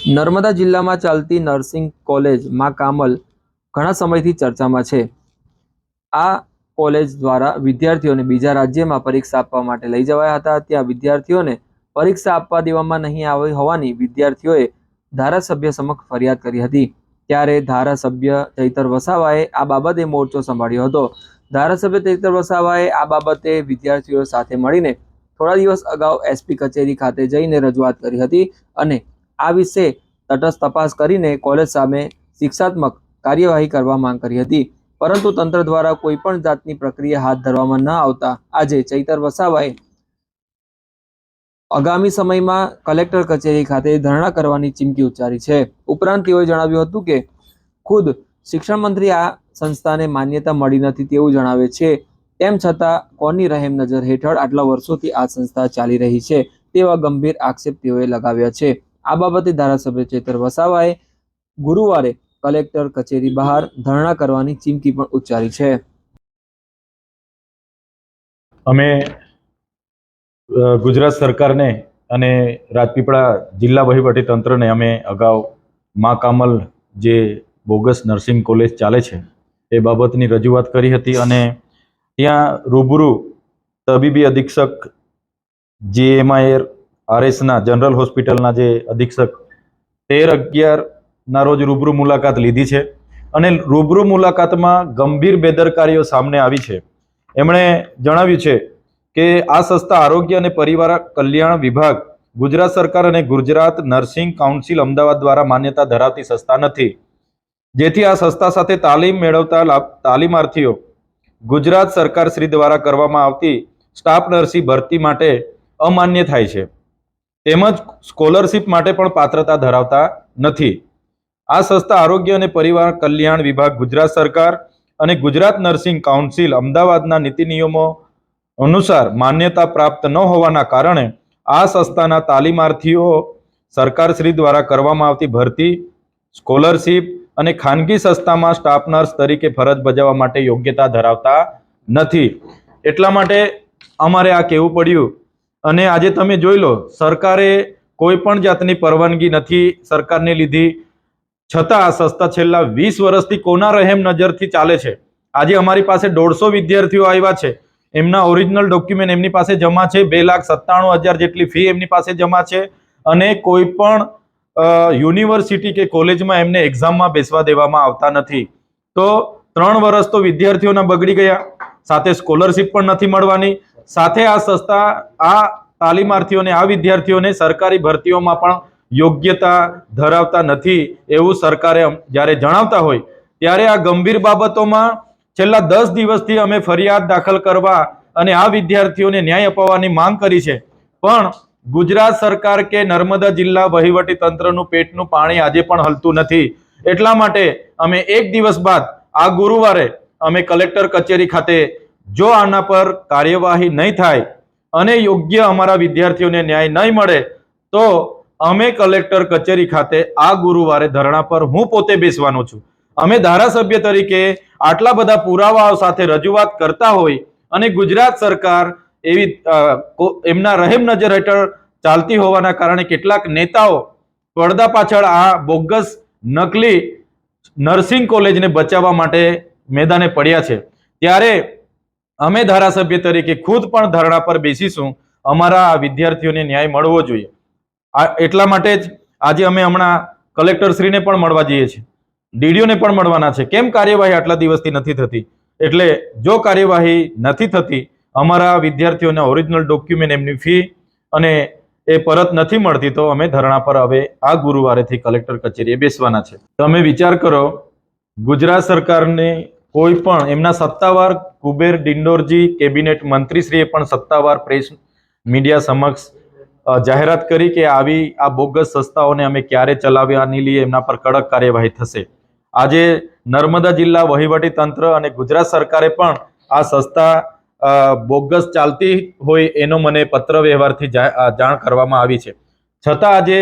નર્મદા જિલ્લામાં ચાલતી નર્સિંગ કોલેજમાં કામલ ઘણા સમયથી ચર્ચામાં છે. આ કોલેજ દ્વારા વિદ્યાર્થીઓને બીજા રાજ્યમાં પરીક્ષા આપવા માટે લઈ જવાયા હતા. ત્યાં વિદ્યાર્થીઓને પરીક્ષા આપવા દેવામાં નહીં આવી હોવાની વિદ્યાર્થીઓએ ધારાસભ્ય સમક્ષ ફરિયાદ કરી હતી. ત્યારે ધારાસભ્ય ચૈતર વસાવાએ આ બાબતે મોરચો સંભાળ્યો હતો. ધારાસભ્ય ચૈતર વસાવાએ આ બાબતે વિદ્યાર્થીઓ સાથે મળીને થોડા દિવસ અગાઉ એસપી કચેરી ખાતે જઈને રજૂઆત કરી હતી અને આ વિશે તટસ્થ તપાસ કરીને કોલેજ સામે શિક્ષાત્મક કાર્યવાહી કરવા માંગ કરી હતી. પરંતુ તંત્ર દ્વારા કોઈ પણ જાતની પ્રક્રિયા હાથ ધરવામાં ન આવતા આજે ચૈતર વસાવાએ આગામી સમયમાં કલેક્ટર કચેરી ખાતે ધરણા કરવાની ચીમકી ઉચ્ચારી છે. ઉપરાંત તેઓએ જણાવ્યું હતું કે, ખુદ શિક્ષણ મંત્રી આ સંસ્થાને માન્યતા મળી નથી તેવું જણાવે છે. તેમ છતાં કોની રહેમ નજર હેઠળ આટલા વર્ષોથી આ સંસ્થા ચાલી રહી છે? તેવા ગંભીર આક્ષેપ તેઓએ લગાવ્યા છે. આ બાબતે ધારાસભ્ય ચેતર વસાવાએ ગુરુવારે કલેક્ટર કચેરી બહાર ધરણા કરવાની ચીમકી પણ ઉચ્ચારી છે. અમે ગુજરાત સરકારને અને રાજપીપળા જિલ્લા વહીવટી તંત્રને અમે અગાઉ મા કામલ જે બોગસ નર્સિંગ કોલેજ ચાલે છે, એ બાબતની રજૂઆત કરી હતી અને ત્યાં રૂબરૂ તબીબી અધિક્ષક જે જીએમઆઈઆર આરએસના જનરલ હોસ્પિટલના જે અધિક્ષક, તેર અગિયારના રોજ રૂબરૂ મુલાકાત લીધી છે અને રૂબરૂ મુલાકાતમાં ગંભીર બેદરકારીઓ સામે આવી છે. એમણે જણાવ્યું છે કે આ સંસ્થા આરોગ્ય અને પરિવાર કલ્યાણ વિભાગ, ગુજરાત સરકાર અને ગુજરાત નર્સિંગ કાઉન્સિલ અમદાવાદ દ્વારા માન્યતા ધરાવતી સંસ્થા નથી. જેથી આ સંસ્થા સાથે તાલીમ મેળવતા તાલીમાર્થીઓ ગુજરાત સરકાર શ્રી દ્વારા કરવામાં આવતી સ્ટાફ નર્સી ભરતી માટે અમાન્ય થાય છે. તેમજ સ્કોલરશિપ માટે પણ પાત્રતા ધરાવતા નથી. આ સંસ્થા આરોગ્ય અને પરિવાર કલ્યાણ વિભાગ, ગુજરાત સરકાર અને ગુજરાત નર્સિંગ કાઉન્સિલ અમદાવાદના નીતિ નિયમો અનુસાર માન્યતા પ્રાપ્ત ન હોવાના કારણે આ સંસ્થાના તાલીમાર્થીઓ સરકારશ્રી દ્વારા કરવામાં આવતી ભરતી, સ્કોલરશિપ અને ખાનગી સંસ્થામાં સ્ટાફ નર્સ તરીકે ફરજ બજાવવા માટે યોગ્યતા ધરાવતા નથી. એટલા માટે અમારે આ કહેવું પડ્યું અને આજે તમે જોઈ લો, સરકારે કોઈ પણ જાતની પરવાનગી નથી સરકારને લીધી. છતાં આ સંસ્થા છેલ્લા વીસ વર્ષથી કોના રહેમ નજરથી ચાલે છે? આજે અમારી પાસે દોઢસો વિદ્યાર્થીઓ આવ્યા છે. એમના ઓરિજિનલ ડોક્યુમેન્ટ એમની પાસે જમા છે. બે લાખ સત્તાણું હજાર જેટલી ફી એમની પાસે જમા છે. અને કોઈ પણ યુનિવર્સિટી કે કોલેજમાં એમને એક્ઝામમાં બેસવા દેવામાં આવતા નથી. તો ત્રણ વર્ષ તો વિદ્યાર્થીઓના બગડી ગયા. સાથે સ્કોલરશિપ પણ નથી મળવાની. સાથે આ સંસ્થા, આ તાલીમાર્થીઓને, આ વિદ્યાર્થીઓને સરકારી ભરતીઓમાં પણ યોગ્યતા ધરાવતા નથી એવું સરકારે જ્યારે જણાવતા હોય, ત્યારે આ ગંભીર બાબતોમાં છેલ્લા દસ દિવસથી અમે ફરિયાદ દાખલ કરવા અને આ વિદ્યાર્થીઓને ન્યાય અપાવવાની માંગ કરી છે. પણ ગુજરાત સરકાર કે નર્મદા જિલ્લા વહીવટી તંત્રનું પેટનું પાણી આજે પણ હલતું નથી. એટલા માટે અમે એક દિવસ બાદ, આ ગુરુવારે અમે કલેક્ટર કચેરી ખાતે જો આના પર કાર્યવાહી નહીં થાય અને યોગ્ય અમારા વિદ્યાર્થીઓને ન્યાય નહીં મળે, તો અમે કલેક્ટર કચેરી ખાતે આ ગુરુવારે ધરણા પર હું પોતે બેસવાનો છું. અમે ધારાસભ્ય તરીકે આટલા બધા પુરાવાઓ સાથે રજૂઆત કરતા હોય અને ગુજરાત સરકાર એવી એમના રહેમ નજર હેઠળ ચાલતી હોવાના કારણે કેટલાક નેતાઓ પડદા પાછળ આ બોગસ નકલી નર્સિંગ કોલેજને બચાવવા માટે મેદાને પડ્યા છે. ત્યારે અમે ધારાસભ્ય તરીકે ખુદ પણ ધરણા પર બેસીશું. અમારા આ વિદ્યાર્થીઓને ન્યાય મળવો જોઈએ. આ એટલા માટે જ આજે અમે હમણાં કલેક્ટરશ્રીને પણ મળવા જઈએ છીએ. ડીડીઓને પણ મળવાના છે. કેમ કાર્યવાહી આટલા દિવસથી નથી થતી? એટલે જો કાર્યવાહી નથી થતી, અમારા વિદ્યાર્થીઓને ઓરિજિનલ ડોક્યુમેન્ટ એમની ફી અને એ પરત નથી મળતી, તો અમે ધરણા પર હવે આ ગુરુવારેથી કલેક્ટર કચેરીએ બેસવાના છે. તમે વિચાર કરો, ગુજરાત સરકારને કોઈ પણ એમના સત્તાવાર કુબેર ડિંડોરજી કેબિનેટ મંત્રીશ્રીએ પણ સત્તાવાર પ્રેસ મીડિયા સમક્ષ જાહેરાત કરી કે આવી આ બોગસ સંસ્થાઓને અમે ક્યારે ચલાવવાની લીએ એમના પર કડક કાર્યવાહી થશે. આજે નર્મદા જિલ્લા વહીવટી તંત્ર અને ગુજરાત સરકારે પણ આ સંસ્થા બોગસ ચાલતી હોય એનો મને પત્ર વ્યવહારથી જાણ કરવામાં આવી છે. છતાં આજે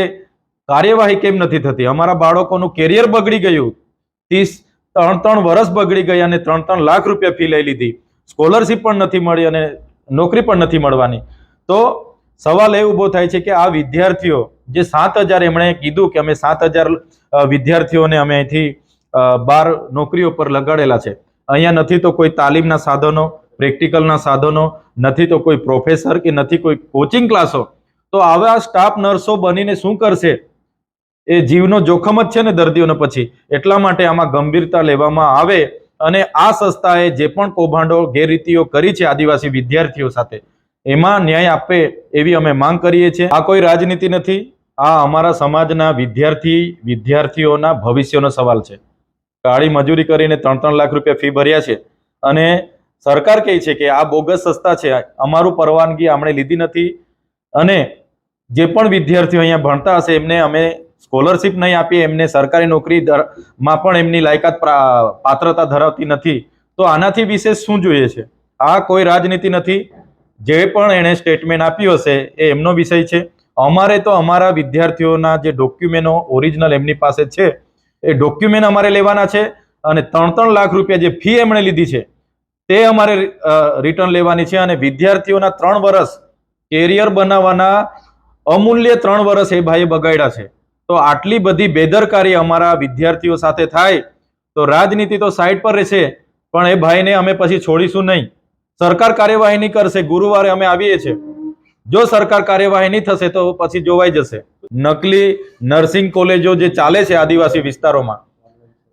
કાર્યવાહી કેમ નથી થતી? અમારા બાળકોનું કેરિયર બગડી ગયું. ત્રીસ ત્રણ ત્રણ વર્ષ બગડી ગઈ અને ત્રણ ત્રણ લાખ રૂપિયા ફી લઈ લીધી. સ્કોલરશિપ પણ નથી મળી અને નોકરી પણ નથી મળવાની. તો સવાલ એ ઊભો થાય છે કે આ વિદ્યાર્થીઓ જે સાત હજાર એમણે કીધું કે અમે સાત હજાર વિદ્યાર્થીઓને અમે અહીંથી બાર નોકરીઓ પર લગાડેલા છે. અહીંયા નથી તો કોઈ તાલીમના સાધનો, પ્રેક્ટિકલના સાધનો, નથી તો કોઈ પ્રોફેસર કે નથી કોઈ કોચિંગ ક્લાસો તો આવા સ્ટાફ નર્સો બનીને શું કરશે? એ જીવનો જોખમ જ છે ને દર્દીઓને પછી. એટલા માટે આમાં ગંભીરતા લેવામાં આવે અને આ સંસ્થાએ જે પણ કૌભાંડો, ગેરરીતિઓ કરી છે આદિવાસી વિદ્યાર્થીઓ સાથે, એમાં ન્યાય આપે એવી અમે માંગ કરીએ છીએ. આ કોઈ રાજનીતિ નથી. આ અમારા સમાજના વિદ્યાર્થી, વિદ્યાર્થીઓના ભવિષ્યનો સવાલ છે. કાળી મજૂરી કરીને ત્રણ ત્રણ લાખ રૂપિયા ફી ભર્યા છે અને સરકાર કહે છે કે આ બોગસ સંસ્થા છે, અમારું પરવાનગી આપણે લીધી નથી અને જે પણ વિદ્યાર્થીઓ અહીંયા ભણતા હશે એમને અમે સ્કોલરશિપ નહીં આપીએ, એમને સરકારી નોકરી માં પણ એમની લાયકાત પાત્રતા ધરાવતી નથી. તો આનાથી વિશેષ શું જોઈએ છે? આ કોઈ રાજનીતિ નથી. જે પણ એણે સ્ટેટમેન્ટ આપ્યું હશે, એ એમનો વિષય છે. અમારે તો અમારા વિદ્યાર્થીઓના જે ડોક્યુમેન્ટો ઓરિજિનલ એમની પાસે છે, એ ડોક્યુમેન્ટ અમારે લેવાના છે અને ત્રણ ત્રણ લાખ રૂપિયા જે ફી એમણે લીધી છે, તે અમારે રિટર્ન લેવાની છે અને વિદ્યાર્થીઓના ત્રણ વર્ષ કેરિયર બનાવવાના અમૂલ્ય ત્રણ વર્ષ એ ભાઈએ બગાડ્યા છે. તો આટલી બધી બેદરકારી અમારા વિદ્યાર્થીઓ સાથે થાય, તો રાજનીતિ તો સાઈડ પર રહેશે, પણ એ ભાઈને અમે પછી છોડીશું નહીં. સરકાર કાર્યવાહી નહીં કરશે, ગુરુવારે અમે આવીએ છીએ. જો સરકાર કાર્યવાહી નહીં થશે, તો પછી જોવાઈ જશે. નકલી નર્સિંગ કોલેજો જે ચાલે છે આદિવાસી વિસ્તારોમાં,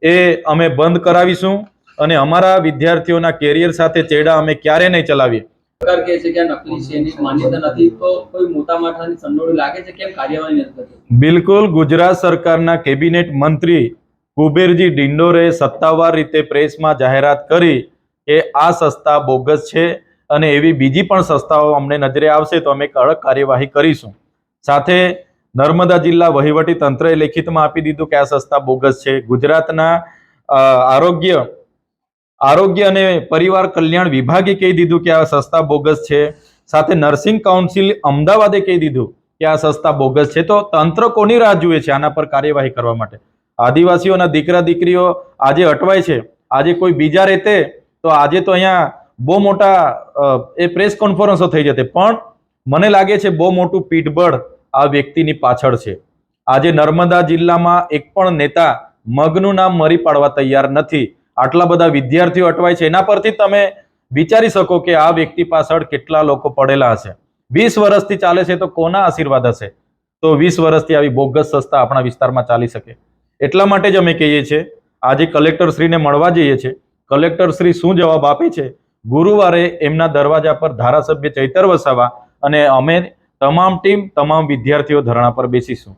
એ અમે બંધ કરાવીશું અને અમારા વિદ્યાર્થીઓના કેરિયર સાથે ચેડા અમે ક્યારે નહીં ચલાવીએ. સરકાર કહે છે કે આ નકલી છે, એની માન્યતા નથી. તો કોઈ મોટા માથાની સંડોળી લાગે છે? કેમ કાર્યવાહી નથી થતી? બિલકુલ ગુજરાત સરકારના કેબિનેટ મંત્રી કુબેરજી ડિંડોરે સત્તાવાર રીતે પ્રેસમાં જાહેરાત કરી કે આ સંસ્થા બોગસ છે અને એવી બીજી પણ સંસ્થાઓ અમને નજરે આવશે તો અમે કડક કાર્યવાહી કરીશું. સાથે નર્મદા જિલ્લા વહીવટી તંત્રએ લેખિતમાં આપી દીધું કે આ સંસ્થા બોગસ છે. ગુજરાતના આરોગ્ય આરોગ્ય અને પરિવાર કલ્યાણ વિભાગે કહી દીધું કે આ સંસ્થા બોગસ છે. સાથે નર્સિંગ કાઉન્સિલ અમદાવાદે કહી દીધું કે આ સંસ્થા બોગસ છે. તો તંત્ર કોની રાહ જુએ છે આના પર કાર્યવાહી કરવા માટે? આદિવાસીઓના દીકરા દીકરીઓ આજે અટવાય છે. આજે કોઈ બીજા રહેતે તો આજે તો અહીંયા બહુ મોટા એ પ્રેસ કોન્ફરન્સો થઈ જતે. પણ મને લાગે છે બહુ મોટું પીઠબળ આ વ્યક્તિની પાછળ છે. આજે નર્મદા જિલ્લામાં એક પણ નેતા મગનું નામ મરી પાડવા તૈયાર નથી. આટલા બધા વિદ્યાર્થીઓ અટવાય છે. એના પરથી તમે વિચારી શકો કે આ વ્યક્તિ પાછળ કેટલા લોકો પડેલા હશે. વીસ વર્ષથી ચાલે છે તો કોના આશીર્વાદ હશે? તો વીસ વર્ષથી આવી બોગસ સંસ્થા આપણા વિસ્તારમાં ચાલી શકે. એટલા માટે જ અમે કહીએ છીએ, આજે કલેક્ટરશ્રીને મળવા જઈએ છીએ. કલેક્ટરશ્રી શું જવાબ આપે છે? ગુરુવારે એમના દરવાજા પર ધારાસભ્ય ચૈતર વસાવા અને અમે તમામ ટીમ, તમામ વિદ્યાર્થીઓ ધરણા પર બેસીશું.